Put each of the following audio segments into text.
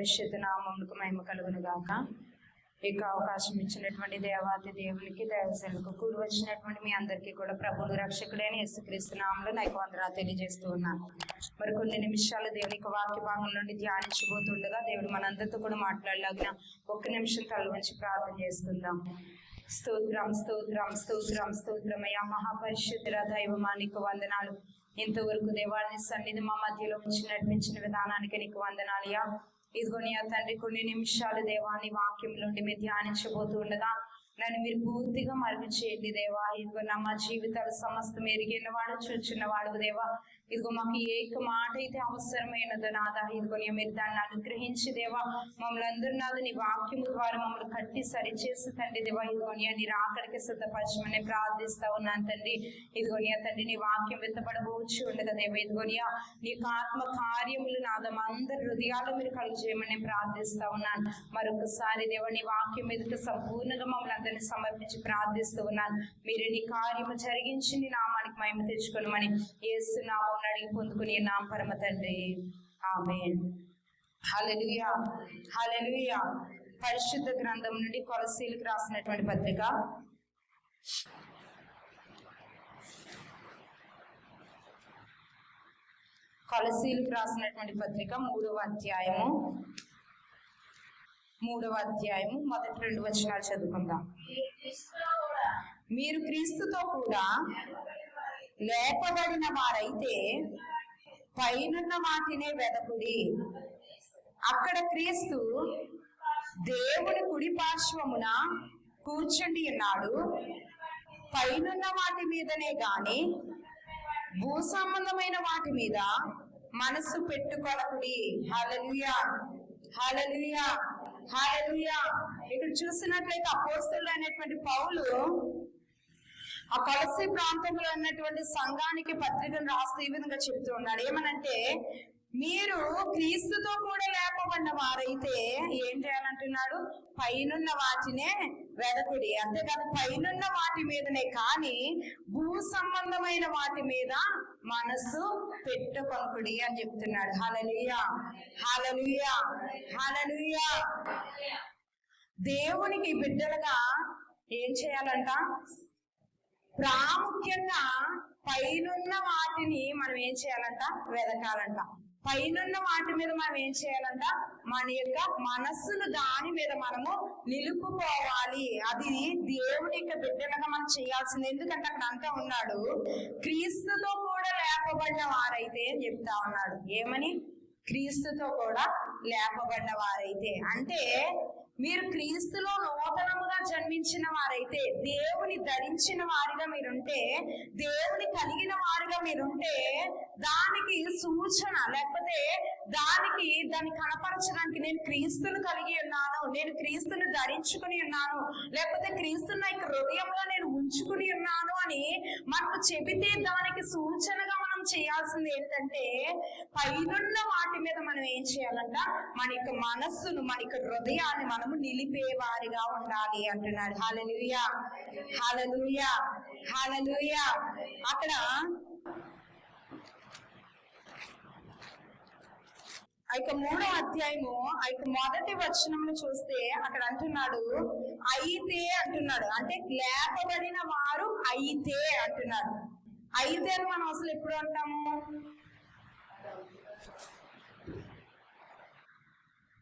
పరిశుద్ధ నామములకు మహిమ కలుగును గాక ఇక అవకాశం ఇచ్చినటువంటి దేవాతి దేవునికి దేవసేనకు కూడి వచ్చినటువంటి మీ అందరికీ కూడా ప్రభులు రక్షకుడైన యేసుక్రీస్తు నామంలో నాకు వందనాలు తెలియజేస్తూ ఉన్నాను మరి కొన్ని నిమిషాలు దేవునికి వాక్య భాగం నుండి ధ్యానించబోతుండగా దేవుడు మనందరితో కూడా మాట్లాడలాగిన ఒక్క నిమిషం తల వంచి ప్రార్థన చేసుకుందాం. స్తోత్రం స్తోత్రం స్తోత్రం స్తోత్రమయ మహాపరిశుద్ధుల దైవమా నీకు వందనాలు. ఇంతవరకు దేవాలని సన్నిధి మా మధ్యలో ఉంచి నడిపించిన విధానానికి నీకు వందనాలయ్యా ఇదిగో నీ ఆ తండ్రి కొన్ని నిమిషాలు దేవాన్ని వాక్యం నుండి మీరు ధ్యానించబోతూ ఉండగా నన్ను మీరు పూర్తిగా మరుగు చేయండి దేవా. ఇదిగో నా మా జీవితాలు సమస్తం ఎరిగిన వాడు చూచున్న వాడు దేవా. ఇదిగో మాకు ఏక మాట అయితే అవసరమైనదో నాదా. ఇదిగో మీరు దాన్ని అనుగ్రహించి దేవా మమ్మల్ని అందరూ నాదు నీ వాక్యము ద్వారా మమ్మల్ని కట్టి సరిచేసి తండ్రి దేవా. ఇదిగో నీ రాకడికి సిద్ధపరచమని ప్రార్థిస్తా ఉన్నాను తండ్రి. ఇదిగో తండ్రి నీ వాక్యం విత్తపడబోచి ఉండగా దేవ. ఇదిగోనియా నీ ఆత్మ కార్యములు నాదం అందరి హృదయాలు మీరు కలుగు చేయమని ప్రార్థిస్తా ఉన్నాను. మరొకసారి దేవ నీ వాక్యం ఎదుట సంపూర్ణంగా మమ్మల్ని అందరినీ సమర్పించి ప్రార్థిస్తూ ఉన్నాను. మీరు నీ కార్యము జరిగించి నీ నామానికి మహిమ తెచ్చుకోనమని ఏసు నామం అడిగి పొందుకుని నామ పరమ తండ్రి. ఆమె హలలుయా హలలుయా పరిశుద్ధ గ్రంథం నుండి కొలసీలకు రాసినటువంటి పత్రిక. కొలసీలకు రాసినటువంటి పత్రిక మూడవ అధ్యాయము. మూడవ అధ్యాయము మొదటి రెండు వచనాలు చదువుకుందాం. మీరు క్రీస్తుతో కూడా లేపబడిన వారైతే పైనున్న వాటినే వెదకుడి. అక్కడ క్రీస్తు దేవుని కుడి పార్శ్వమున కూర్చుండి ఉన్నాడు. పైనున్న వాటి మీదనే గాని భూ సంబంధమైన వాటి మీద మనసు పెట్టుకొనకుడి. హలలుయా హలలుయా ఇక్కడ చూసినట్లయితే అపోస్తులు అనేటువంటి పౌలు ఆ కొలసి ప్రాంతంలో ఉన్నటువంటి సంఘానికి పత్రికను రాస్తూ ఈ విధంగా చెప్తూ ఉన్నాడు. ఏమనంటే మీరు క్రీస్తుతో కూడా లేపబడిన వారైతే ఏం చేయాలంటున్నాడు? పైనున్న వాటినే వెదకుడి. అంతేకాదు పైనున్న వాటి మీదనే కానీ భూ సంబంధమైన వాటి మీద మనసు పెట్టుకొనుకుడి అని చెప్తున్నాడు. హలలుయా హలలుయా హలలుయా దేవునికి బిడ్డలుగా ఏం చేయాలంట? ప్రాముఖ్యంగా పైనున్న వాటిని మనం ఏం చేయాలంట? వెదకాలంట. పైనున్న వాటి మీద మనం ఏం చేయాలంట? మన యొక్క మనస్సును దాని మీద మనము నిలుపుకోవాలి. అది దేవుని యొక్క బిడ్డలుగా మనం చేయాల్సింది. ఎందుకంటే అక్కడ అంతా ఉన్నాడు. క్రీస్తుతో కూడా లేపబడిన వారైతే అని చెప్తా ఉన్నాడు. ఏమని? క్రీస్తుతో కూడా లేపబడిన వారైతే. అంటే మీరు క్రీస్తులో నూతనముగా జన్మించిన వారైతే దేవుని ధరించిన వారిగా మీరుంటే దేవుని కలిగిన వారిగా మీరుంటే దానికి సూచన లేకపోతే దానికి దాన్ని కనపరచడానికి నేను క్రీస్తును కలిగి ఉన్నాను నేను క్రీస్తును ధరించుకుని ఉన్నాను లేకపోతే క్రీస్తుని నా హృదయంలో నేను ఉంచుకుని ఉన్నాను అని మనకు చెబితే దానికి సూచనగా చేయాల్సింది ఏంటంటే పైనున్న వాటి మీద మనం ఏం చేయాలంట? మన యొక్క మనస్సును మన యొక్క హృదయాన్ని మనము నిలిపే వారిగా ఉండాలి అంటున్నాడు హాలలుయా హాలలుయా హాలలుయా అక్కడ ఆ యొక్క మూడో అధ్యాయము ఆ యొక్క మొదటి వచనంలో చూస్తే అక్కడ అంటున్నాడు అయితే అంటున్నాడు. అంటే లేపబడిన వారు అయితే అంటున్నాడు. అయితే అని మనం అసలు ఎప్పుడు అంటాము?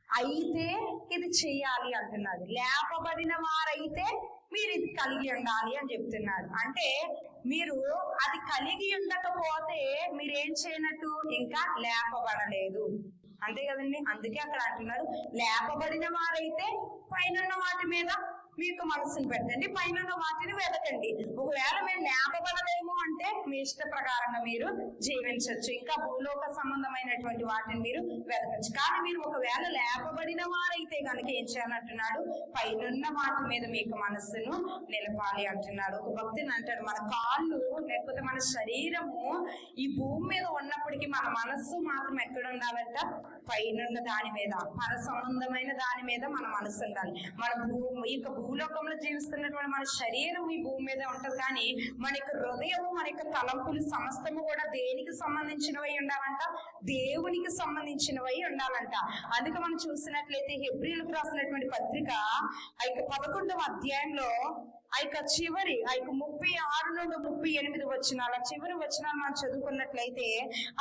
అయితే ఇది చెయ్యాలి అంటున్నారు లేపబడిన వారైతే మీరు ఇది కలిగి ఉండాలి అని చెప్తున్నారు అంటే మీరు అది కలిగి ఉండకపోతే మీరు ఏం చేయనట్టు? ఇంకా లేపబడలేదు. అంతే కదండి? అందుకే అక్కడ అంటున్నారు లేపబడిన వారైతే పైన వాటి మీద మీకు మనసును పెట్టండి పైన వాటిని వెతకండి. ఒకవేళ మేము లేపబడలేము అంటే మీ ఇష్ట ప్రకారంగా మీరు జీవించవచ్చు. ఇంకా భూలోక సంబంధమైనటువంటి వాటిని మీరు వెతకచ్చు. కానీ మీరు ఒకవేళ లేపబడిన వారైతే కనుక ఏం చేయాలంటున్నాడు? పైనున్న వాటి మీద మీకు మనస్సును నిలపాలి అంటున్నాడు. ఒక భక్తిని అంటాడు మన కాళ్ళు లేకపోతే మన శరీరము ఈ భూమి మీద ఉన్నప్పటికీ మన మనస్సు మాత్రం ఎక్కడ ఉండాలంట? పైనున్న దాని మీద మన సంబంధమైన దాని మీద మన మనసు ఉండాలి. మన భూమి ఈ యొక్క భూలోకంలో జీవిస్తున్నటువంటి మన శరీరం ఈ భూమి మీద ఉంటది కానీ మన యొక్క హృదయము మన యొక్క తలంపులు సమస్తము కూడా దేనికి సంబంధించినవై ఉండాలంట? దేవునికి సంబంధించినవై ఉండాలంట. అందుకే మనం చూసినట్లయితే హెబ్రిలకు రాసినటువంటి పత్రిక ఆ యొక్క పదకొండవ అధ్యాయంలో ఆ యొక్క చివరి ఆ యొక్క ముప్పై ఆరు నుండి ముప్పై ఎనిమిది వచ్చినాలు చివరి వచనాలు మనం చదువుకున్నట్లయితే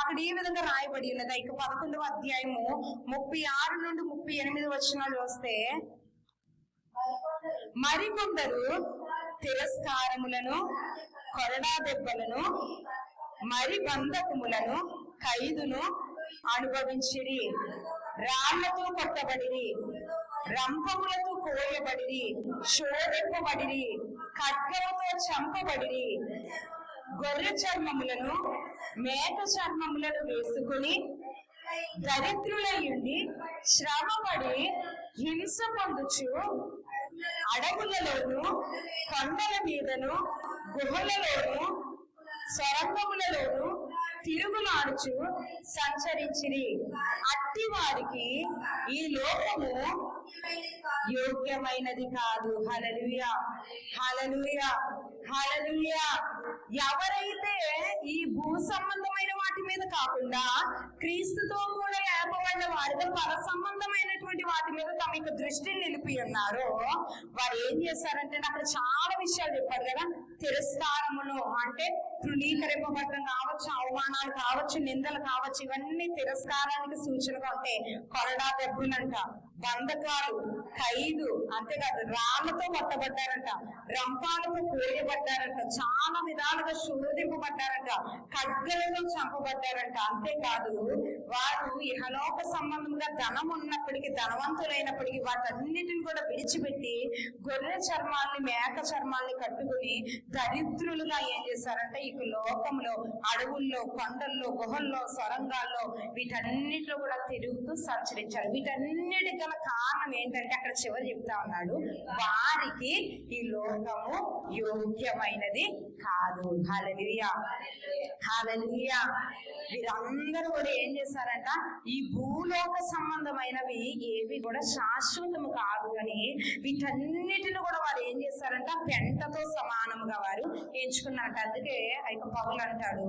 అక్కడ ఈ విధంగా రాయబడి ఉన్నది? ఆ యొక్క పదకొండవ అధ్యాయము ముప్పై ఆరు నుండి ముప్పై ఎనిమిది వచనాలు వస్తే మరికొందరు తిరస్కారములను కొరడా దెబ్బలను మరి బంధకములను ఖైదును అనుభవించిరి. రాళ్ళతో కొట్టబడిరి రంపములతో కోయబడిరి శోధింపబడిరి ఖడ్గముతో చంపబడిరి. గొర్రె చర్మములను మేక చర్మములను వేసుకుని దరిద్రులయ్యుండి శ్రమపడి హింస పొందుచు అడవులలోను కొండల మీదను గుహలలోను సొరంగములలోను తిరుగులాడుచు సంచరించిరి. అట్టి ఈ లోకము యోగ్యమైనది కాదు. హలలుయా హలలుయా హలలుయా ఎవరైతే ఈ భూ సంబంధమైన వాటి మీద కాకుండా క్రీస్తుతో కూడా లేపబడిన వారితో పర సంబంధమైనటువంటి వాటి మీద తమ యొక్క దృష్టిని నిలిపి ఉన్నారో వారు ఏం చేశారంటే అక్కడ చాలా విషయాలు చెప్పారు కదా. తిరస్కారములు అంటే తృణీకరింపబడటం కావచ్చు అవమానాలు కావచ్చు నిందలు కావచ్చు ఇవన్నీ తిరస్కారానికి సూచనగా ఉంటాయి. కొరడా దెబ్బలంట బంధకాలు ఖైదు అంతేకాదు రాళ్ళతో కొట్టబడ్డారంట రంపాలతో కోయబడ్డారంట చాలా విధాలుగా శోధింపబడ్డారంట ఖడ్గలతో చంపబడ్డారంట. అంతేకాదు వారు ఇహలోక సంబంధంగా ధనం ఉన్నప్పటికీ ధనవంతులైనప్పటికీ వాటన్నిటిని కూడా విడిచిపెట్టి గొర్రె చర్మాల్ని మేక చర్మాల్ని కట్టుకుని దరిద్రులుగా ఏం చేశారంటే ఇక లోకంలో అడవుల్లో కొండల్లో గుహల్లో సొరంగాల్లో వీటన్నిటిలో కూడా తిరుగుతూ సంచరించారు. వీటన్నిటి గల కారణం ఏంటంటే అక్కడ చివరి చెప్తా ఉన్నాడు వారికి ఈ లోకము యోగ్యమైనది కాదు. హలలుయా హలలుయా వీరందరూ కూడా ఏం చేశారంట ఈ భూలోక సంబంధమైనవి ఏవి కూడా శాశ్వతము కాదు అని వీటన్నిటిని కూడా వారు ఏం చేశారంట? పెంటతో సమానముగా వారు ఎంచుకున్నారంట. అందుకే అయితే పౌలు అంటాడు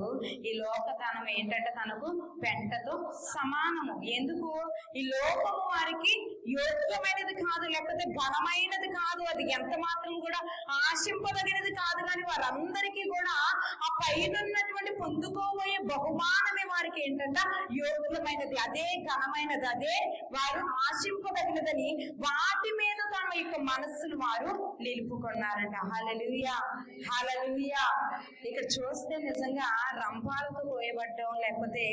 ఈ లోకధనం ఏంటంటే తనకు పెంటతో సమానము. ఎందుకు? ఈ లోకము వారికి యోగ్యమైనది కాదు లేకపోతే ఘనమైనది కాదు. అది ఎంత మాత్రం కూడా ఆశింపదగినది కాదు. కానీ వారందరికీ కూడా ఆ పైన పొందుకోబోయే బహుమానమే వారికి ఏంటంట? యోగ్యమైనది అదే ఘనమైనది అదే వారు ఆశింపదగినదని వాటి మీద తమ యొక్క మనస్సును వారు నిలుపుకున్నారంట. హలలుయా హలలుయా ఇక్కడ చూస్తే నిజంగా రంపాలతో కోయబడ్డం లేకపోతే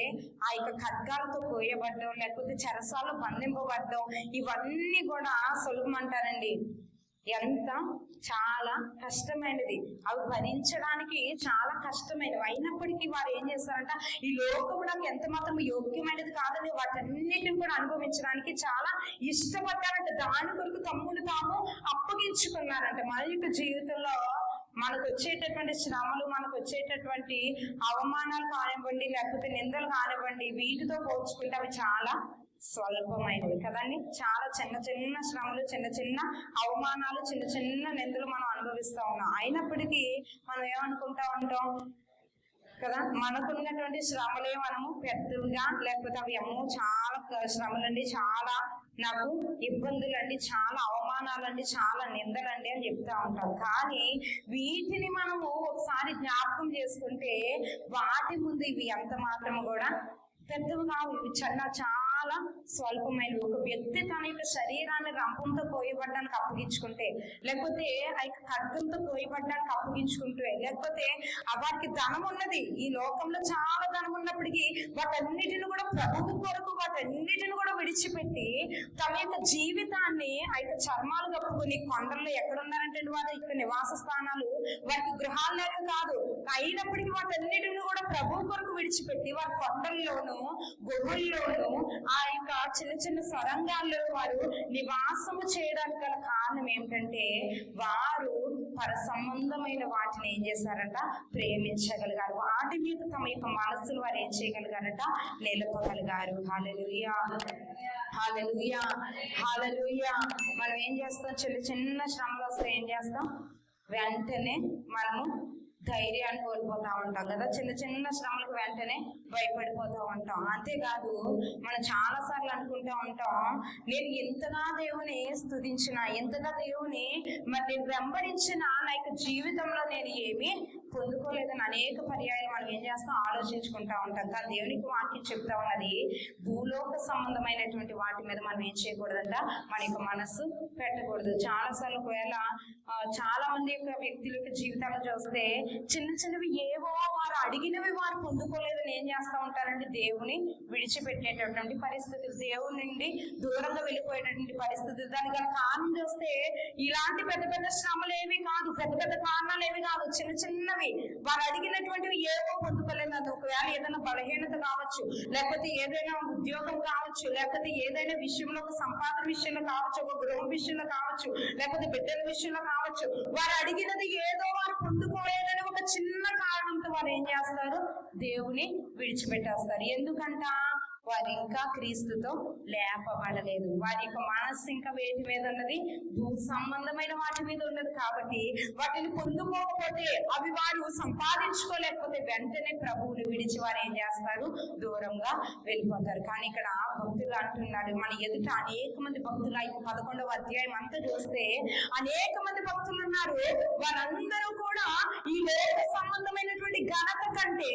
ఆ యొక్క ఖడ్గాలతో కోయబడ్డం లేకపోతే చెరసాలు బంధింపబడ్డం ఇవన్నీ కూడా సులభమంటారండి. ఎంత? చాలా కష్టమైనది. అవి భరించడానికి చాలా కష్టమైనవి. అయినప్పటికీ వారు ఏం చేస్తారంట ఈ లోకము నాకు ఎంత మాత్రం యోగ్యమైనది కాదని వాటన్నిటిని కూడా అనుభవించడానికి చాలా ఇష్టపడ్డారంట. దాని కొరకు తమ్ముడు తాము అప్పగించుకున్నారంట. మన యొక్క జీవితంలో మనకు వచ్చేటటువంటి శ్రమలు మనకు వచ్చేటటువంటి అవమానాలు కానివ్వండి లేకపోతే నిందలు కానివ్వండి వీటితో పోల్చుకుంటే అవి చాలా స్వల్పమైనవి కదండి చాలా చిన్న చిన్న శ్రమలు చిన్న చిన్న అవమానాలు చిన్న చిన్న నిందలు మనం అనుభవిస్తూ ఉన్నాం. అయినప్పటికీ మనం ఏమనుకుంటా ఉంటాం? కదా మనకున్నటువంటి శ్రమలే మనము పెద్దవిగా లేకపోతే అవి ఏమో చాలా శ్రమలండి చాలా నాకు ఇబ్బందులండి చాలా అవమానాలండి చాలా నిందలండి అని చెప్తా ఉంటాం. కానీ వీటిని మనము ఒకసారి జ్ఞాపకం చేసుకుంటే వాటి ముందు ఇవి ఎంత మాత్రము కూడా పెద్దవి కావు ఇవి చాలా చాలా స్వల్పమైన ఒక వ్యక్తి తన యొక్క శరీరాన్ని రంపంతో కోయబడ్డానికి అప్పగించుకుంటే లేకపోతే ఆ యొక్క ఖడ్గంతో కోయబడ్డానికి అప్పగించుకుంటే లేకపోతే ఆ వాటికి ధనం ఉన్నది. ఈ లోకంలో చాలా ధనం ఉన్నప్పటికీ వాటన్నిటిని కూడా ప్రభువు కొరకు వాటన్నిటిని కూడా విడిచిపెట్టి తమ యొక్క జీవితాన్ని ఆ యొక్క చర్మాలు కప్పుకొని కొండల్లో ఎక్కడ ఉన్నారంటే వారి? యొక్క నివాస స్థానాలు వారికి గృహాలు లేక కాదు. అయినప్పటికీ వాటన్నిటిని కూడా ప్రభు కొరకు విడిచిపెట్టి వారి కొండల్లోనూ గుహల్లోనూ ఆ ఆ యొక్క చిన్న చిన్న సొరంగాల్లో వారు నివాసము చేయడానికి గల కారణం ఏమిటంటే వారు పర సంబంధమైన వాటిని ఏం చేశారంట? ప్రేమించగలిగారు. వాటి మీద తమ యొక్క మనస్సును వారు ఏం చేయగలిగారంట? నిలపగలిగారు. హల్లెలూయా. హాలలుయా హాలలుయా మనం ఏం చేస్తాం? చిన్న చిన్న శ్రమలు వస్తే ఏం చేస్తాం? వెంటనే మనము ధైర్యాన్ని కోల్పోతా ఉంటాం కదా. చిన్న చిన్న శ్రమలకు వెంటనే భయపడిపోతూ ఉంటాం. అంతేకాదు మనం చాలా సార్లు అనుకుంటా ఉంటాం నేను ఎంతగా దేవుని స్తుతించిన ఎంతగా దేవుని మరి నేను వెంబడించిన నా యొక్క జీవితంలో నేను ఏమి పొందుకోలేదని అనేక పర్యాయాలు మనం ఏం చేస్తాం? ఆలోచించుకుంటా ఉంటాం. కానీ దేవునికి వాక్యం చెప్తా ఉన్నది భూలోక సంబంధమైనటువంటి వాటి మీద మనం ఏం చేయకూడదంట? మన యొక్క మనస్సు పెట్టకూడదు. చాలా సార్లు ఒకవేళ చాలా మంది యొక్క వ్యక్తుల యొక్క జీవితాలు చూస్తే చిన్న చిన్నవి ఏవో వారు అడిగినవి వారు పొందుకోలేదని ఏం చేస్తా ఉంటారంటే దేవుని విడిచిపెట్టేటటువంటి పరిస్థితులు. దేవుని నుండి దూరంగా వెళ్ళిపోయేటటువంటి పరిస్థితులు. దానికి గల కారణం చూస్తే ఇలాంటి పెద్ద పెద్ద శ్రమలు ఏవి కాదు. పెద్ద పెద్ద కారణాలు ఏవి కాదు. చిన్న చిన్నవి వారు అడిగినటువంటివి ఏవో పొందుకోలేదు అది. ఒకవేళ ఏదైనా బలహీనత కావచ్చు లేకపోతే ఏదైనా ఉద్యోగం కావచ్చు లేకపోతే ఏదైనా విషయంలో ఒక సంపాదన విషయంలో కావచ్చు ఒక గృహం విషయంలో కావచ్చు లేకపోతే బిడ్డల విషయంలో కావచ్చు వారు అడిగినది ఏదో వారు పొందుకోలేదని ఒక చిన్న కారణంతో వారు ఏం చేస్తారు? దేవుని విడిచిపెట్టేస్తారు. ఎందుకంట? వారు ఇంకా క్రీస్తుతో లేపబడలేదు. వారి యొక్క మనస్సు ఇంకా వేటి మీద ఉన్నది? భూ సంబంధమైన వాటి మీద ఉన్నది కాబట్టి వాటిని పొందుకోకపోతే అవి వారు సంపాదించుకోలేకపోతే వెంటనే ప్రభువులు విడిచి వారు ఏం చేస్తారు? దూరంగా వెళ్ళిపోతారు. కానీ ఇక్కడ భక్తులు అంటున్నాడు మన ఎదుట అనేక మంది భక్తులు యొక్క పదకొండవ అధ్యాయం అంతా చూస్తే అనేక మంది భక్తులు ఉన్నారు. వారందరూ కూడా ఈ లోక సంబంధమైనటువంటి ఘనత కంటే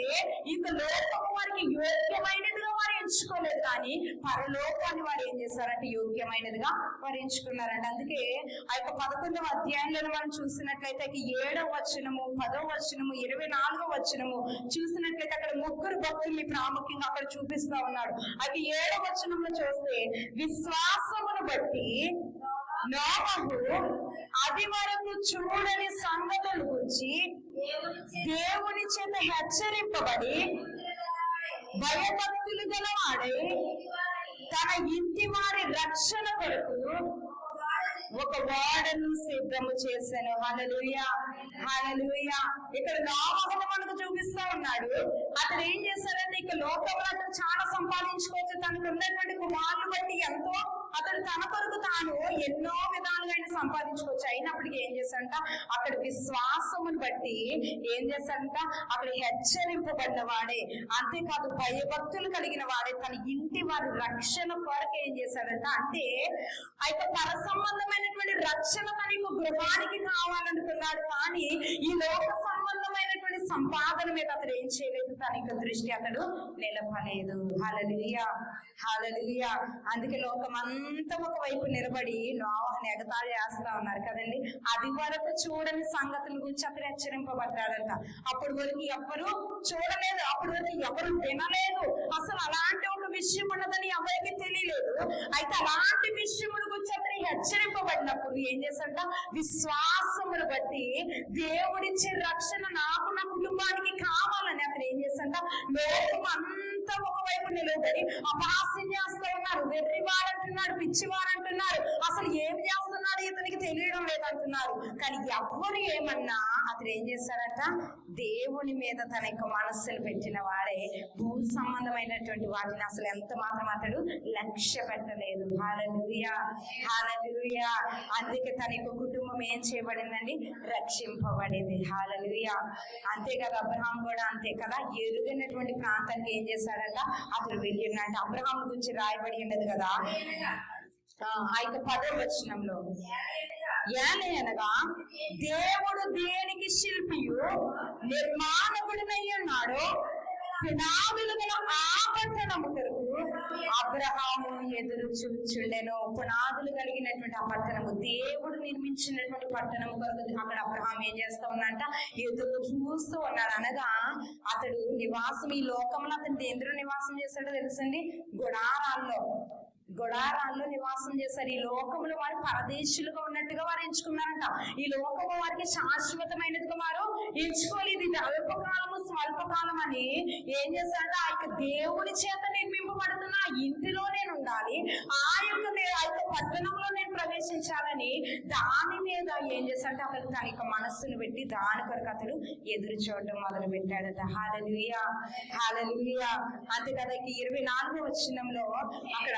ఇక లోకం వారికి యోగ్యమైనదిగా వారు ఎంచుకోలేదు కానీ పరలోకాన్ని వారు ఏం చేశారంటే యోగ్యమైనదిగా వారు ఎంచుకున్నారంట అందుకే ఆ యొక్క పదకొండవ అధ్యాయంలో మనం చూసినట్లయితే ఏడవ వచనము పదవ వచనము ఇరవై నాలుగవ వచనము చూసినట్లయితే అక్కడ ముగ్గురు భక్తుల్ని ప్రాముఖ్యంగా అక్కడ చూపిస్తా ఉన్నాడు. అయితే ఏడవ వచనంలో చూస్తే విశ్వాసమును బట్టి నోవహు అది వరకు చూడని సంగతులు గురించి దేవుని చేత హెచ్చరింపబడి భయభక్తులు గలవాడై తన ఇంటి వారి రక్షణ కొరకు ఒక వాడను సిద్ధము చేశాను. హలలుయ హలలుయ ఇక్కడ నామహను మనకు చూపిస్తా ఉన్నాడు. అతను ఏం చేశాడంటే ఇక లోకంలో అతను చాలా సంపాదించుకోవచ్చు. తనకు ఉన్నటువంటి కుమారులు అతను తన కొరకు తాను ఎన్నో విధాలుగా సంపాదించుకోవచ్చు. అయినప్పటికీ ఏం చేశాడంట అక్కడ విశ్వాసమును బట్టి ఏం చేశాడంట అక్కడ హెచ్చరింపబడిన వాడే అంతేకాదు భయభక్తులు కలిగిన వాడే తన ఇంటి వారి రక్షణ కొరకు ఏం చేశాడంట? అంటే ఆ యొక్క పర సంబంధమైనటువంటి రక్షణ తనకు గృహానికి కావాలనుకున్నాడు. కానీ ఈ లోక సంబంధమైనటువంటి సంపాదన మీద అతడు ఏం చేయలేదు. తన యొక్క దృష్టి అతడు నిలపలేదు. హలలియా హలలియా అందుకే లోకం అంతా ఒకవైపు నిలబడి నోవాహని ఎగతాళి రాస్తా ఉన్నారు కదండి. అది వరకు చూడని సంగతుల గురించి అతడు హెచ్చరింపబడ్డాడంట. అప్పటి వరకు ఎవ్వరు చూడలేదు. అప్పటి వరకు ఎవరు వినలేదు. అసలు అలాంటి ఒక విషయం ఉన్నదని ఎవరికి తెలియలేదు. అయితే అలాంటి విషయముల గురించి అతను హెచ్చరింపబడినప్పుడు ఏం చేశాడంట? విశ్వాసమును బట్టి దేవుడిచ్చే రక్షణ నా ఏమన్నా అతను ఏం చేశాడట దేవుని మీద తన యొక్క మనస్సులు పెట్టిన వాడే భూ సంబంధమైనటువంటి వాటిని అసలు ఎంత మాత్రం అతడు లక్ష్య పెట్టలేదు. హాలూయా హాలలుయా అందుకే తన యొక్క కుటుంబం ఏం చేయబడిందండి? రక్షింపబడింది. హాలూయా అంతే కదా అబ్రహాం కూడా అంతే కదా? ఎరుగనటువంటి ప్రాంతానికి ఏం చేశాడట? అతడు వెళ్ళిండంట. అబ్రహాం గురించి రాయబడి ఉండదు కదా? ఆ యొక్క పదవ వచనంలో అనగా దేవుడు దేనికి శిల్పియు? నిర్మాణకుడినై ఉన్నాడు. పునాదులు గల ఆ కొరకు అబ్రహాము ఎదురు చూచుండెను. పునాదులు కలిగినటువంటి ఆ పట్టణము దేవుడు నిర్మించినటువంటి పట్టణము కొరకు అక్కడ అబ్రహాం ఏం చేస్తా ఉన్నంట ఎదురు చూస్తూ ఉన్నాడు. అనగా అతడు నివాసం ఈ లోకంలో అతను దేంద్ర నివాసం చేశాడో తెలుసండి? గుడారాల్లో. గుడారాల్లో నివాసం చేశారు. ఈ లోకంలో వారు పరదేశులుగా ఉన్నట్టుగా వారు ఎంచుకున్నారంట. ఈ లోకము వారికి శాశ్వతమైనదిగా వారు ఎంచుకోలేదు ఇది. అల్పకాలము స్వల్పకాలం అని ఏం చేశారంటే? ఆ యొక్క దేవుని చేత నిర్మింపబడుతున్న ఆ ఇంటిలో నేను ఉండాలి. ఆ యొక్క ఆ యొక్క పట్టణంలో నేను ప్రవేశించాలని దాని మీద ఏం చేశారంటే? అతను తన యొక్క మనస్సును పెట్టి దాని కొరకు అతను ఎదురు చూడడం మొదలు పెట్టాడట హాలలుయా హాలలుయా అంతే కదా ఇరవై నాలుగో వచ్చినంలో అక్కడ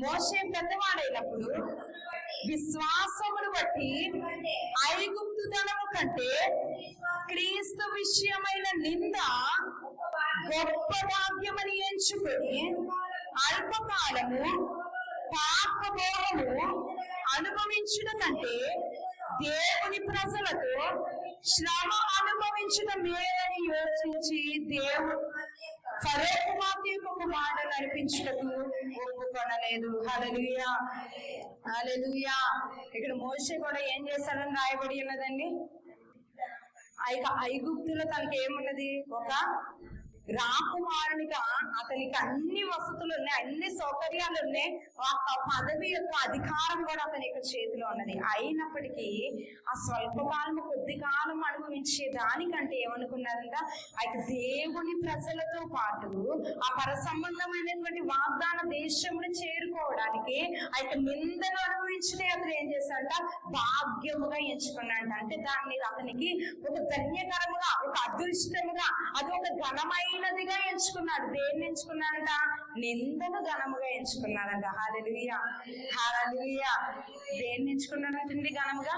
మోసే పెద్దవాడైనప్పుడు విశ్వాసమును బట్టి ఐగుప్తు ధనము కంటే క్రీస్తు విషయమైన నింద గొప్ప భాగ్యమని ఎంచుకొని అల్పకాలము ఒప్పుకొనలేదు ఇక్కడ మోషే కూడా ఏం చేశాడని రాయబడి ఉన్నదండి? ఐక ఐగుప్తులో తనకి ఏమున్నది? ఒక రాకుమారునిగా అతనికి అన్ని వసతులు ఉన్నాయి అన్ని సౌకర్యాలు ఉన్నాయి ఆ పదవి యొక్క అధికారం కూడా అతని యొక్క చేతిలో ఉన్నది. అయినప్పటికీ ఆ స్వల్పకాలం కొద్ది కాలం అనుభవించే దానికంటే ఏమనుకున్నారంట? అయితే దేవుని ప్రజలతో పాటు ఆ పర సంబంధమైనటువంటి వాగ్దాన దేశంలో చేరుకోవడానికి అయితే నిందను అనుభవించిన చేశాడంట భాగ్యముగా ఎంచుకున్నాడంట. అంటే దాన్ని అతనికి ఒక ధన్యకరముగా ఒక అదృష్టముగా అది ఒక ఘనమైనదిగా ఎంచుకున్నాడు. దేన్ని ఎంచుకున్నాడంట? నిందను ఘనముగా ఎంచుకున్నాడంట. హారలుయ హారలుయ దేన్ని ఎంచుకున్నాడంటండి ఘనముగా?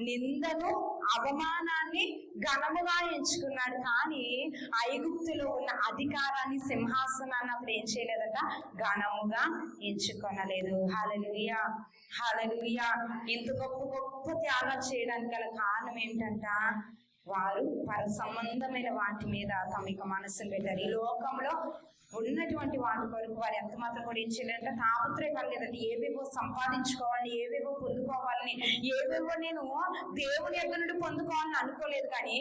నిందను అవమానాన్ని ఘనముగా ఎంచుకున్నాడు. కానీ ఐగుప్తులో ఉన్న అధికారాన్ని సింహాసనాన్ని అప్పుడు ఏం చేయలేదట? ఘనముగా ఎంచుకొనలేదు. హలలుయ హలలుయ ఇంత గొప్ప గొప్ప త్యాగం చేయడానికి గల కారణం ఏంటంట? వారు పర సంబంధమైన వాటి మీద తమ యొక్క మనసును పెట్టారు. ఈ లోకంలో ఉన్నటువంటి వాటి కొరకు వారు ఎంత మాత్రం కూడా ఏం చేయాలంటే తాపత్రయం లేదండి ఏవేవో సంపాదించుకోవాలని ఏవేవో పొందుకోవాలని ఏవేవో నేను దేవుని యొక్క నుండి పొందుకోవాలని అనుకోలేదు కానీ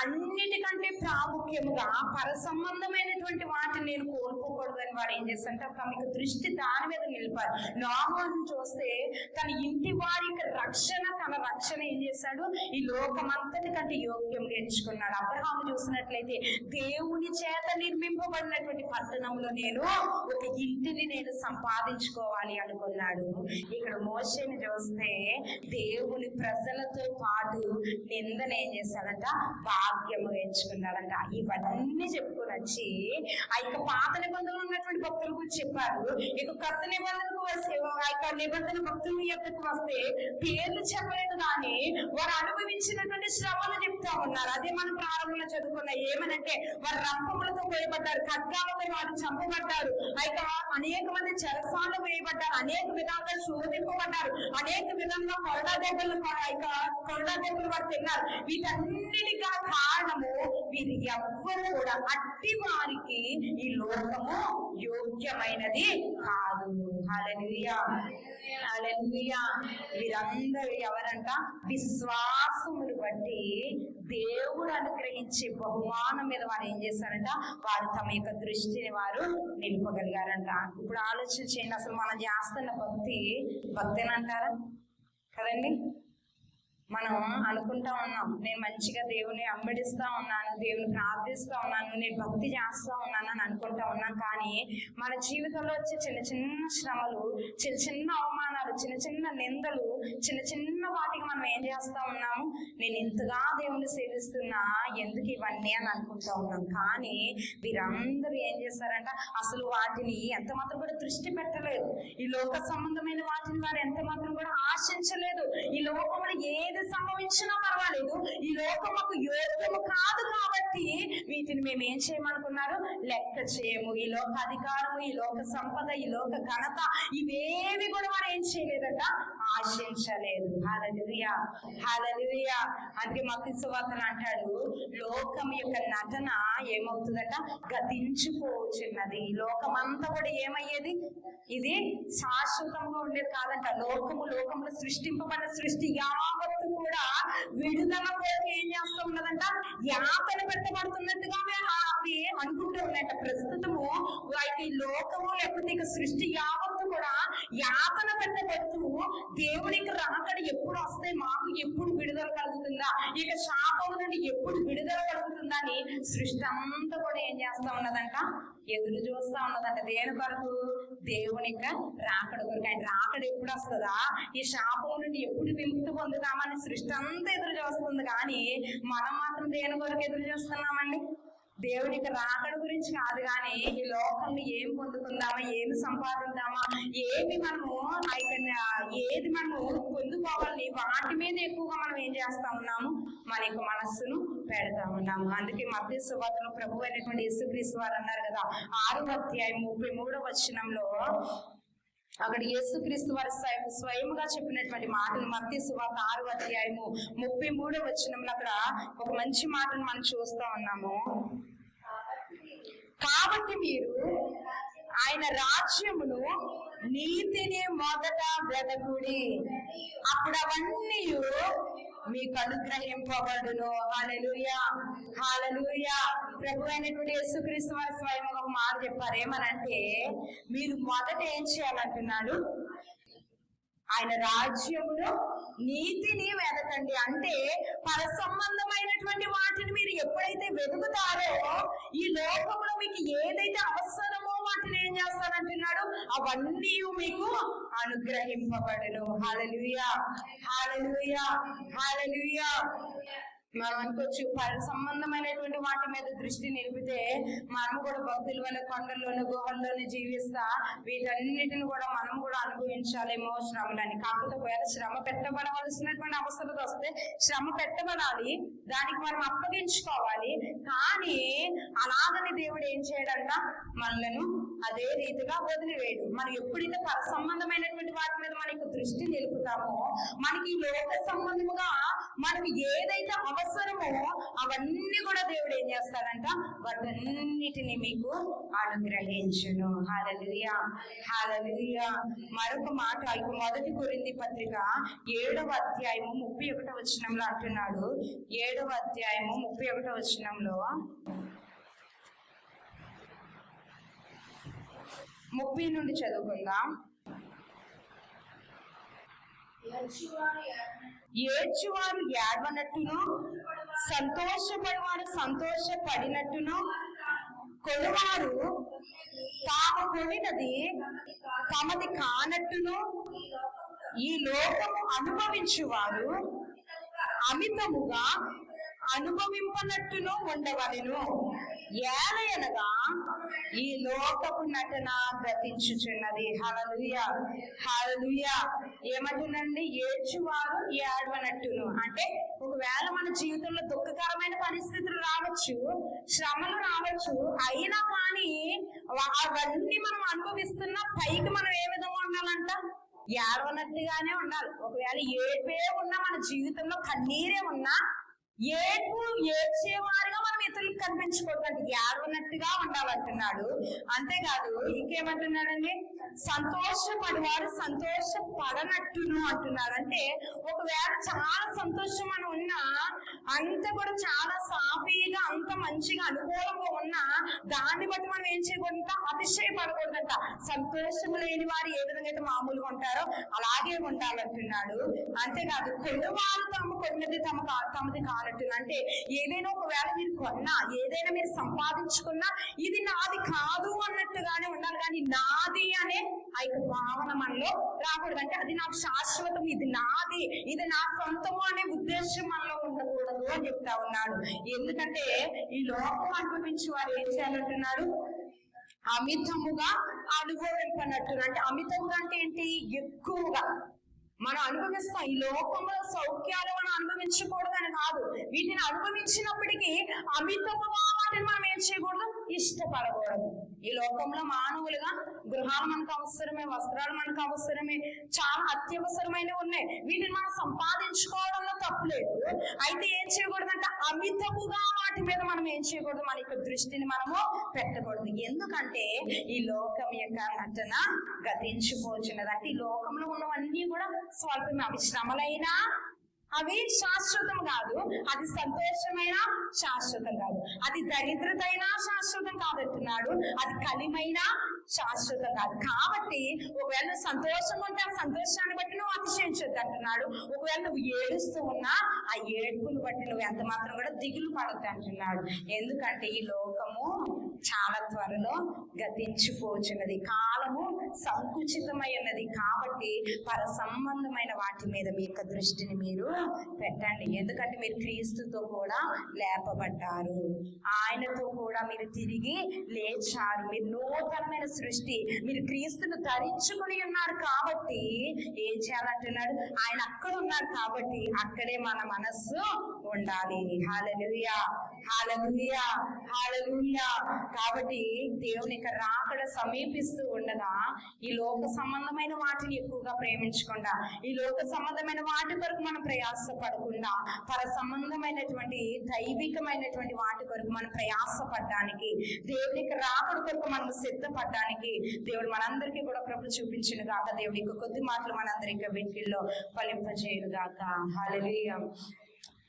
అన్నిటికంటే ప్రాముఖ్యముగా పర సంబంధమైనటువంటి వాటిని నేను కోల్పోకూడదని వారు ఏం చేస్తారంటే తమ యొక్క దృష్టి దాని మీద నిలిపారు నామను చూస్తే తన ఇంటి వారి యొక్క రక్షణ తన రక్షణ ఏం చేశాడు ఈ లోకమంతటి కంటే యోగ్యంగా ఎంచుకున్నాడు. అబ్రహాం చూసినట్లయితే దేవుని చేత నిర్మింపబడినటువంటి పట్టణంలో నేను ఒక ఇంటిని నేను సంపాదించుకోవాలి అనుకున్నాడు. ఇక్కడ మోసని చూస్తే దేవుని ప్రజలతో పాటు నిందన ఏం చేశాడంట? భాగ్యము ఎంచుకున్నాడంట. ఇవన్నీ చెప్పుకొని వచ్చి ఆ యొక్క పాత నిబంధనలు ఉన్నటువంటి భక్తుల గురించి చెప్పారు. ఇక కొత్త నిబంధనకు వస్తే ఆ యొక్క నిబంధన భక్తుల యొక్కకు వస్తే పేర్లు చెప్పలేదు కానీ వారు అనుభవించినటువంటి శ్రమలు చెప్తా ఉన్నారు. అదే మనం ప్రారంభంలో చదువుకున్న ఏమనంటే వారు రంపములతో వేయబడ్డారు ఖడ్గాలతో వారు చంపబడ్డారు. అయితే అనేక మంది చెరసాలు వేయబడ్డారు అనేక విధాలుగా శోధింపబడ్డారు అనేక విధంగా కొరడా దెబ్బలు కొ- ఆ కొరడా దెబ్బలు వారు తిన్నారు. వీటన్నిటికి గల కారణము వీరు ఎవ్వరు కూడా అట్టి వారికి ఈ లోకము యోగ్యమైనది కాదు. హల్లెలూయా. హల్లెలూయా. వీరందరూ ఎవరంట? విశ్వాసమును బట్టి దేవుడు అనుగ్రహించే బహుమానం మీద వారు ఏం చేశారంట? వారు తమ యొక్క దృష్టిని వారు నిలుపగలిగారంట. ఇప్పుడు ఆలోచన చేయండి. అసలు మనం చేస్తున్న భక్తి భక్తి అంటారా? కదండి? మనం అనుకుంటా ఉన్నాం నేను మంచిగా దేవుని అంబడిస్తా ఉన్నాను దేవుని ప్రార్థిస్తా ఉన్నాను నేను భక్తి చేస్తా ఉన్నాను అని అనుకుంటా ఉన్నాం. కానీ మన జీవితంలో వచ్చే చిన్న చిన్న శ్రమలు చిన్న చిన్న అవమానాలు చిన్న చిన్న నిందలు చిన్న చిన్న వాటికి మనం ఏం చేస్తా ఉన్నాము? నేను ఇంతగా దేవుని సేవిస్తున్నా ఎందుకు ఇవన్నీ అని అనుకుంటా ఉన్నాం. కానీ వీరందరూ ఏం చేస్తారంట అసలు వాటిని ఎంత మాత్రం కూడా దృష్టి పెట్టలేదు. ఈ లోక సంబంధమైన వాటిని వారు ఎంత మాత్రం కూడా ఆశించలేదు. ఈ లోకంలో ఏది సంభవించినా పర్వాలేదు. ఈ లోకముకు యోగ్యము కాదు కాబట్టి వీటిని మేము ఏం చేయమనుకున్నారు? లెక్క చేయము. ఈ లోక అధికారము ఈ లోక సంపద ఈ లోక ఘనత ఇవేవి కూడా వారు ఏం చేయలేదట? ఆశించలేదు. హాలలుయా హాలలుయా అందుకే మత సువార్తలు అంటాడు లోకం యొక్క నటన ఏమవుతుందట? గతించిపోచున్నది. లోకమంతా కూడా ఏమయ్యేది? ఇది శాశ్వతంగా ఉండేది కాదంట. లోకము లోకములు సృష్టింపబడిన సృష్టి యావత్తు కూడా విడుదల కొరకు ఏం చేస్తూ ఉన్నదంట? యాతన పెట్టబడుతున్నట్టుగా అవి అనుకుంటూ ఉన్నాయంట. ప్రస్తుతము అయితే లోకము లేకపోతే ఇక సృష్టి యావత్తు కూడా యాతన పెట్టబడుతూ దేవునికి రాకడ ఎప్పుడు వస్తే మాకు ఎప్పుడు విడుదల కలుగుతుందా? ఇక శాపం నుండి ఎప్పుడు విడుదల కలుగుతుందా అని సృష్టి అంతా కూడా ఏం చేస్తా ఉన్నదంట? ఎదురు చూస్తా ఉన్నదంట. దేని కొరకు? దేవుని యొక్క రాకడ కొరకు. ఆయన రాకడ ఎప్పుడు వస్తుందా? ఈ శాపం నుండి ఎప్పుడు విముక్తి పొందుతామని సృష్టి అంతా ఎదురు చూస్తుంది. కానీ మనం మాత్రం దేని కొరకు ఎదురు చూస్తున్నామండి? దేవుడికి రాకడ గురించి కాదు కానీ ఈ లోకంలో ఏం పొందుకుందామా ఏమి సంపాదిద్దామా ఏమి మనము ఇక్కడ ఏది మనము పొందుకోవాలని వాటి మీద ఎక్కువగా మనం ఏం చేస్తా ఉన్నాము? మన యొక్క మనస్సును పెడతా ఉన్నాము. అందుకే మధ్య సువార్తలో ప్రభు అయినటువంటి యేసుక్రీస్తు వారు అన్నారు కదా ఆరు అధ్యాయం ముప్పై మూడో వచనంలో అక్కడ యేసుక్రీస్తు వారి స్వయం స్వయముగా చెప్పినటువంటి మాటలు మత్తి సువార్త ఆరు అధ్యాయము ముప్పై మూడో వచనంలో అక్కడ ఒక మంచి మాటను మనం చూస్తా ఉన్నాము. కాబట్టి మీరు ఆయన రాజ్యమును నీతిని మొదట వెదకుడి. అప్పుడు అవన్నీ మీకు అనుగ్రహింపబడును. హాలలుయా హాలలుయా ప్రభు అయినటువంటి యేసుక్రీస్తు వారి స్వయం ఒక మాట చెప్పారు. ఏమనంటే మీరు మొదట ఏం చేయాలంటున్నాడు? ఆయన రాజ్యంలో నీతిని వెదకండి. అంటే పర సంబంధమైనటువంటి వాటిని మీరు ఎప్పుడైతే వెతుకుతారో ఈ లోకంలో మీకు ఏదైతే అవసరమో వాటిని ఏం చేస్తానంటున్నాడు? అవన్నీ మీకు అనుగ్రహింపబడను. హాలలుయా హాలలుయా హాలలుయా మనం అనుకోవచ్చు సంబంధమైనటువంటి వాటి మీద దృష్టి నిలిపితే మనం కూడా భక్తుల వల్ల కొండల్లోని గుహల్లోనూ జీవిస్తా వీటన్నిటిని కూడా మనం కూడా అనుభవించాలేమో శ్రమలని కాకపోతే ఒకవేళ శ్రమ పెట్టబడవలసినటువంటి అవసరం వస్తే శ్రమ పెట్టబడాలి. దానికి మనం అప్పగించుకోవాలి. ఏంటంట మనలను అదే రీతిగా వదిలివేయడు. మనం ఎప్పుడైతే పర సంబంధమైనటువంటి వాటి మీద మనకి దృష్టి నిలుపుతామో మనకి లోక సంబంధముగా మనకి ఏదైతే అవసరమో అవన్నీ కూడా దేవుడు ఏం చేస్తాడంట? వాటన్నిటిని మీకు అనుగ్రహించును. హాలలుయా హాలలుయా మరొక మాట ఇక మొదటి కొరింది పత్రిక ఏడవ అధ్యాయము ముప్పై ఒకటో వచనంలో అంటున్నాడు. ఏడవ అధ్యాయము ముప్పై ఒకటో వచనంలో ముప్పై నుండి చదువుకుందాం. ఏడ్చువారు ఏడవనట్టును సంతోషపడివారు సంతోషపడినట్టును కొడువారు తాము కొనినది తమది కానట్టును ఈ లోకము అనుభవించువారు అమితముగా అనుభవింపనట్టును ఉండవలెను. ఏలయనగా ఈ లోకపు నటన గతించుచున్నది హలలుయ హలలుయ ఏమంటున్నండి ఏడ్చువారు ఏడవనట్టును. అంటే ఒకవేళ మన జీవితంలో దుఃఖకరమైన పరిస్థితులు రావచ్చు శ్రమలు రావచ్చు అయినా కానీ అవన్నీ మనం అనుభవిస్తున్న పైకి మనం ఏ విధంగా ఉండాలంట? ఏడవనట్టుగానే ఉండాలి. ఒకవేళ ఏడ్పే ఉన్నా మన జీవితంలో కన్నీరే ఉన్నా ఏడు ఏడ్చేవారుగా మనం ఇతరులకు కనిపించకూడదు ఏడవనట్టుగా ఉండాలంటున్నాడు. అంతేకాదు ఇంకేమంటున్నాడండి? సంతోషపడివారు సంతోషపడనట్టును అంటున్నాడు. అంటే ఒకవేళ చాలా సంతోషం అని ఉన్నా అంత కూడా చాలా సాఫీగా అంత మంచిగా అనుకూలంగా ఉన్నా దాన్ని బట్టి మనం ఏం చేయకూడదంట? అతిశయపడకూడదంట. సంతోషం లేని వారు ఏ విధంగా అయితే మామూలుగా ఉంటారో అలాగే ఉండాలంటున్నాడు. అంతేకాదు కొనువారు తమ కొన్నది తమ కా- కాదు. కానట్టు అంటే ఏదైనా ఒకవేళ మీరు కొన్నా ఏదైనా మీరు సంపాదించుకున్నా ఇది నాది కాదు అన్నట్టుగానే ఉండాలి. కానీ నాది అనే ఆ యొక్క భావన మనలో రాకూడదు. అంటే అది నాకు శాశ్వతం ఇది నాది ఇది నా సొంతము అనే ఉద్దేశం మనలో ఉండకూడదు అని చెప్తా ఉన్నాడు. ఎందుకంటే ఈ లోకం అనుభవించి వారు ఏం చేయాలంటున్నాడు? అమితముగా అనుభవింపనట్టు అంటే అమితముగా అంటే ఏంటి? ఎక్కువగా. మనం అనుభవిస్తాం ఈ లోకంలో సౌఖ్యాలు మనం అనుభవించకూడదని కాదు. వీటిని అనుభవించినప్పటికీ అమితముగా వాటిని మనం ఏం చేయకూడదు? ఇష్టపడకూడదు. ఈ లోకంలో మానవులుగా గృహాలు మనకు అవసరమే వస్త్రాలు మనకు అవసరమే చాలా అత్యవసరమైనవి ఉన్నాయి. వీటిని మనం సంపాదించుకోవడంలో తప్పులేదు అయితే ఏం చేయకూడదంటే అమితముగా వాటి మీద మనం ఏం చేయకూడదు? మన యొక్క దృష్టిని మనము ఎందుకంటే ఈ లోకం యొక్క నటన గతించిపోతున్నది అంటే ఈ లోకంలో ఉన్నవన్నీ కూడా స్వల్పమే. అవి శ్రమలైనా అవి శాశ్వతం కాదు. అది సంతోషమైన శాశ్వతం కాదు. అది దరిద్రతైనా శాశ్వతం కాదంటున్నాడు అది కలిమైన శాశ్వతం కాదు. కాబట్టి ఒకవేళ నువ్వు సంతోషం ఉంటే ఆ సంతోషాన్ని బట్టి నువ్వు అతిశయించొద్దు అంటున్నాడు. ఒకవేళ నువ్వు ఏడుస్తూ ఉన్నా ఆ ఏడుపును బట్టి నువ్వు ఎంత మాత్రం కూడా దిగులు పడద్దు అంటున్నాడు. ఎందుకంటే ఈ లోకము చాలా త్వరలో గతించిపోచున్నది. కాలము సంకుచితమై ఉన్నది కాబట్టి పర సంబంధమైన వాటి మీద మీ యొక్క దృష్టిని మీరు పెట్టండి. ఎందుకంటే మీరు క్రీస్తుతో కూడా లేపబడ్డారు. ఆయనతో కూడా మీరు తిరిగి లేచారు. మీరు నూతనమైన సృష్టి మీరు క్రీస్తును ధరించుకుని ఉన్నారు కాబట్టి ఏం చేయాలంటున్నాడు? ఆయన అక్కడ ఉన్నారు కాబట్టి అక్కడే మన మనస్సు ఉండాలి. హాలలుయా హాలలుయా హాలలుయా కాబట్టి దేవుని యొక్క రాకడ సమీపిస్తూ ఉండగా ఈ లోక సంబంధమైన వాటిని ఎక్కువగా ప్రేమించకుండా ఈ లోక సంబంధమైన వాటి కొరకు మనం ప్రయాస పడకుండా పర సంబంధమైనటువంటి దైవికమైనటువంటి వాటి కొరకు మనం ప్రయాస పడడానికి దేవునికి రాకడ కొరకు మనం సిద్ధపడడానికి దేవుడు మనందరికీ కూడా ప్రభు చూపించిన గాక దేవుడి కొద్ది మాటలు మనందరికీ వీటిల్లో ఫలింపజేయను గాక హాలలుయా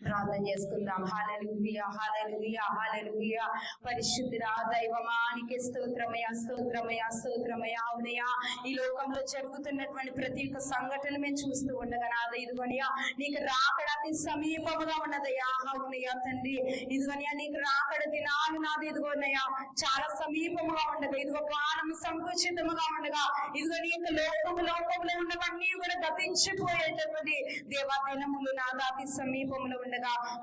ప్రార్థన చేసుకుందాం. హాలలుయా హాలలుయా హాలలుయా పరిశుద్ధిరా దైవమానికి స్తోత్రమయ స్తోత్రమయ స్తోత్రమయ అవునయా ఈ లోకంలో జరుగుతున్నటువంటి ప్రతి ఒక్క సంఘటన మేము చూస్తూ ఉండగా నాద. ఇదిగోనియా నీకు రాకడ అతి సమీపముగా ఉన్నదయ్యా. అవునయ్యా తండ్రి. ఇదిగోనియా నీకు రాకడ దినాలు నాది. ఇదిగోనయ్యా చాలా సమీపముగా ఉండగా ఇదిగో ప్రాణం సంకుచితముగా ఉండగా ఇదిగో నీ యొక్క లోకము లోకములో ఉన్నవన్నీ కూడా గతించిపోయేటటువంటి దేవా దినములు నాదా. అతి సమీపములో ఉండగా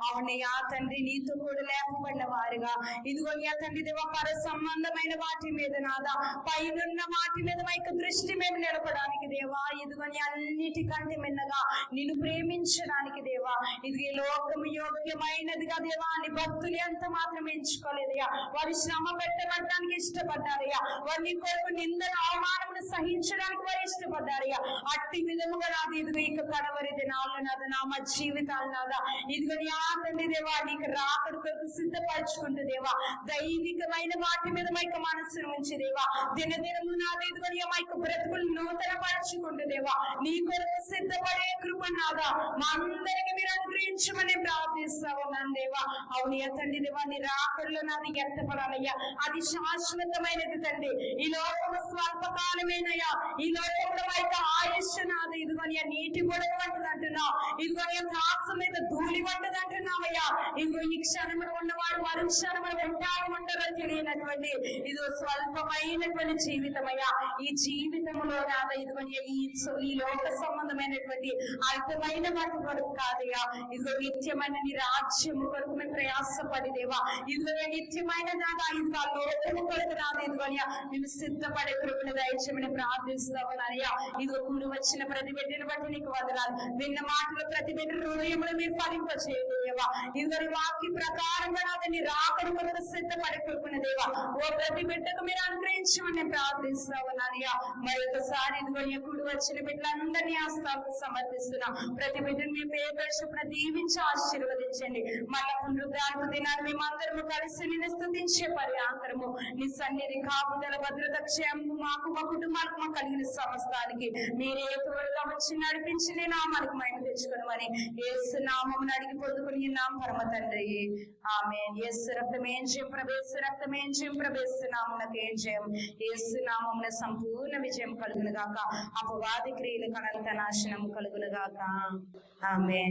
అవునయ్యా తండ్రి నీతో కూడా లేపబడిన వారుగా ఇదిగో యా తండ్రి దేవ పర సంబంధమైన వాటి మీద నాదా పైనున్న వాటి మీద మా యొక్క దృష్టి మేము నిలపడానికి దేవా. ఇదిగో అన్నిటికంటే మిన్నగా నిన్ను ప్రేమించడానికి దేవా. ఇది లోకము యోగ్యమైనదిగా దేవా అని భక్తులు ఎంత మాత్రం ఎంచుకోలేదయ్యా. వారి శ్రమ పెట్టబడడానికి ఇష్టపడ్డారయ్యా. వారిని కొరకు నిందన అవమానమును సహించడానికి వారు ఇష్టపడ్డారయ్యా. అట్టి విధముగా నాది ఇదిగో ఇక కడవరి దినాలు నాద నా మా జీవితాలు నాదా. ఇదిగో నీ దేవా నీకు రాకడు కొరకు సిద్ధపరచుకుంటు దేవా. దైవికమైన వాటి మీద మా యొక్క మనస్సును ఉంచి దేవా. దినదినము నాది ఇదిగో నీ మా యొక్క బ్రతుకులు నూతన పరచుకుంటు దేవా. నీ కొరకు సిద్ధపడే కృప నాదా. మా అందరికి మీరు అనుగ్రహించమని ప్రార్థిస్తావు నన్ను దేవా. అవును తండ్రి దేవా నీ రాకడలో నాది ఎత్తపడాలయ్యా అది శాశ్వతమైనది తండ్రి. ఈ లోకము స్వల్పకాలమేనయ్యా. ఈ లోకంలో మా యొక్క ఆయుష్ నాది ఇదిగోని నీటి గొడవ వంటిది అంటున్నావు. ఇదిగోని మీద ధూళి వంటిది అంటున్నావయ్యా ఇదిగో ఈ క్షణములు ఉన్నవాడు మరు క్షణములు వెంటాడి ఉంటారో తెలియనటువంటి ఇదో స్వల్పమైనటువంటి జీవితమయ్యా ఈ జీవితంలో రాదా ఇదిగోని ఈ సో- ఈ లోక సంబంధమైనటువంటి అల్పమైన వాటి కొరకు కాదయ్యా ఇదిగో నిత్యమైన నీ రాజ్యము కొరకు మేము ప్రయాసపడి దేవా ఇదిగో నిత్యమైన దాదా ఇదిగో ఆ లోకము కొరకు రాదా ఇదిగోనియా మేము సిద్ధపడే కృపను దయచేమని ప్రార్థిస్తామనయ్యా ఇదిగో కూడి వచ్చిన ప్రతి బిడ్డను బట్టి నీకు వదలాలి విన్న మాటలు ప్రతి బిడ్డ హృదయంలో మీరు ఫలింపచేయండి దేవా ఇదిగో నీ వాక్య ప్రకారంగా అతన్ని రాకడు రాకడ కొరకు సిద్ధపడే దేవా. ఓ ప్రతి బిడ్డకు ప్రార్థిస్తా ఉన్నానయ్యా మరొకసారి ఇదిగో ఎప్పుడు వచ్చిన బిడ్డలందరినీ ఆస్థాలకు సమర్పిస్తున్నా. ప్రతి బిడ్డను మీ పేరు పరిశుభ్ర దీవించి ఆశీర్వదించండి. మళ్ళా పునరుద్ధారణ దినాన్ని మేమందరము కలిసి నిన్ను స్థుతించే పర్యాంతరము నీ సన్నిధి కాపుదల భద్రత క్షేమము మాకు మా కుటుంబాలకు మాకు కలిగిన సమస్తానికి. మీరే త్వరగా వచ్చి నడిపించి నీ మనకు మైండ్ తెచ్చుకోనమని ఏసు నామం అడిగి పొందుకుని నామ పరమ తండ్రి. ఆమె యేసు రక్తం ఏం చేయం ప్రభేసు రక్తం ఏం చేయం ప్రభేసు నామనకు ఏం చేయం? యేసునామమున సంపూర్ణ విజయం కలుగును గాక అపవాది క్రియలకు అనంత నాశనం కలుగును గాక ఆమె